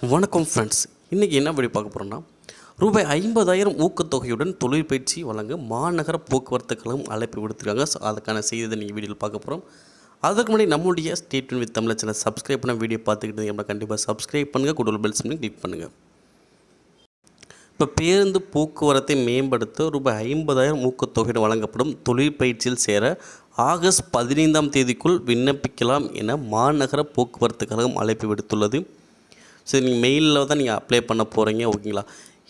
வணக்கம் ஃப்ரெண்ட்ஸ் இன்றைக்கி என்ன வீடியோ பார்க்க போகிறோம்னா ரூபாய் ஐம்பதாயிரம் ஊக்கத்தொகையுடன் தொழிற்பயிற்சி வழங்க மாநகர போக்குவரத்து கழகம் அழைப்பு விடுத்திருக்காங்க. ஸோ அதுக்கான செய்தியை நீங்கள் வீடியோவில் பார்க்க போகிறோம் அதுக்கு முன்னாடி நம்மளுடைய state with Tamil channel subscribe பண்ண வீடியோ பார்த்துக்கிட்டு இருந்தீங்க கண்டிப்பாக சப்ஸ்கிரைப் பண்ணுங்கள் கூட பெல்ஸ் பண்ணி கிளிக் பண்ணுங்கள் இப்போ பேருந்து போக்குவரத்தை மேம்படுத்த ரூபாய் ஐம்பதாயிரம் ஊக்கத்தொகையுடன் வழங்கப்படும் தொழிற்பயிற்சியில் சேர ஆகஸ்ட் பதினைந்தாம் தேதிக்குள் விண்ணப்பிக்கலாம் என மாநகர போக்குவரத்து கழகம் அழைப்பு விடுத்துள்ளது. சரி நீங்கள் மெயிலில் தான் நீங்கள் அப்ளை பண்ண போகிறீங்க ஓகேங்களா?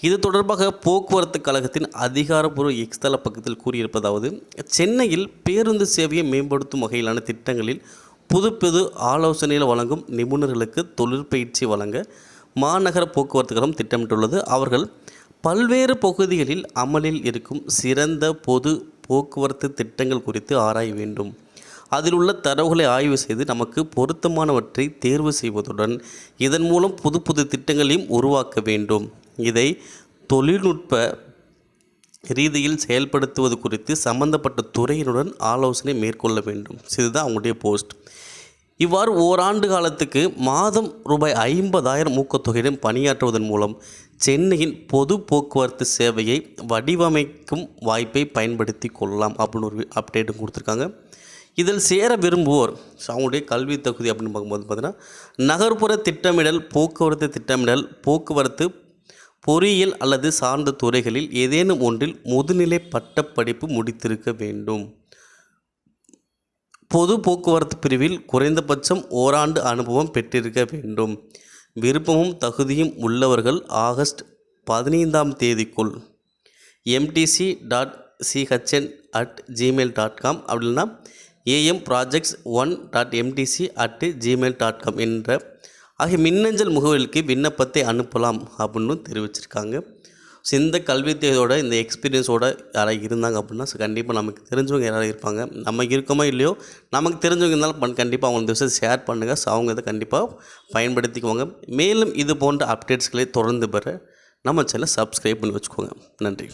இது தொடர்பாக போக்குவரத்து கழகத்தின் அதிகாரப்பூர்வ எக்ஸ்தல பக்கத்தில் கூறியிருப்பதாவது சென்னையில் பேருந்து சேவையை மேம்படுத்தும் வகையிலான திட்டங்களில் புது புது ஆலோசனைகள் வழங்கும் நிபுணர்களுக்கு தொழிற்பயிற்சி வழங்க மாநகர போக்குவரத்து கழகம் திட்டமிட்டுள்ளது. அவர்கள் பல்வேறு பகுதிகளில் அமலில் இருக்கும் சிறந்த பொது போக்குவரத்து திட்டங்கள் குறித்து ஆராய வேண்டும். அதில் உள்ள தரவுகளை ஆய்வு செய்து நமக்கு பொருத்தமானவற்றை தேர்வு செய்வதுடன் இதன் மூலம் புது புது திட்டங்களையும் உருவாக்க வேண்டும். இதை தொழில்நுட்ப ரீதியில் செயல்படுத்துவது குறித்து சம்பந்தப்பட்ட துறையினுடன் ஆலோசனை மேற்கொள்ள வேண்டும். இதுதான் அவங்களுடைய போஸ்ட். இவ்வாறு ஓராண்டு காலத்துக்கு மாதம் ரூபாய் ஐம்பதாயிரம் ஊக்கத்தொகையுடன் பணியாற்றுவதன் மூலம் சென்னையின் பொது போக்குவரத்து சேவையை வடிவமைக்கும் வாய்ப்பை பயன்படுத்தி கொள்ளலாம் அப்படின்னு ஒரு அப்டேட்டும் கொடுத்துருக்காங்க. இதில் சேர விரும்புவோர் ஸோ அவங்களுடைய கல்வி தகுதி அப்படின்னு பார்க்கும்போது பார்த்திங்கன்னா நகர்ப்புற திட்டமிடல் போக்குவரத்து திட்டமிடல் போக்குவரத்து பொறியியல் அல்லது சார்ந்த துறைகளில் ஏதேனும் ஒன்றில் முதுநிலை பட்டப்படிப்பு முடித்திருக்க வேண்டும். பொது போக்குவரத்து பிரிவில் குறைந்தபட்சம் ஓராண்டு அனுபவம் பெற்றிருக்க வேண்டும். விருப்பமும் தகுதியும் உள்ளவர்கள் ஆகஸ்ட் பதினைந்தாம் தேதிக்குள் MTC dot CHN at Gmail dot com அப்படின்னா AM projects one dot MTC at Gmail dot com என்ற ஆகிய மின்னஞ்சல் முகவரிக்கு விண்ணப்பத்தை அனுப்பலாம் அப்படின்னு தெரிவிச்சிருக்காங்க. ஸோ இந்த கல்வித்தேவையோட இந்த எக்ஸ்பீரியன்ஸோட யாராவது இருந்தாங்க அப்படின்னா ஸோ கண்டிப்பாக நமக்கு தெரிஞ்சவங்க யாராவது இருப்பாங்க. நம்ம இருக்கோமோ இல்லையோ நமக்கு தெரிஞ்சவங்க இருந்தாலும் பண் கண்டிப்பாக அவங்க இந்த விஷயத்தை ஷேர் பண்ணுங்கள் ஸோ அவங்க இதை கண்டிப்பாக பயன்படுத்திக்குவாங்க. மேலும் இது போன்ற அப்டேட்ஸ்களை தொடர்ந்து பெற நம்ம சேனலை சப்ஸ்கிரைப் பண்ணி வச்சுக்கோங்க. நன்றி.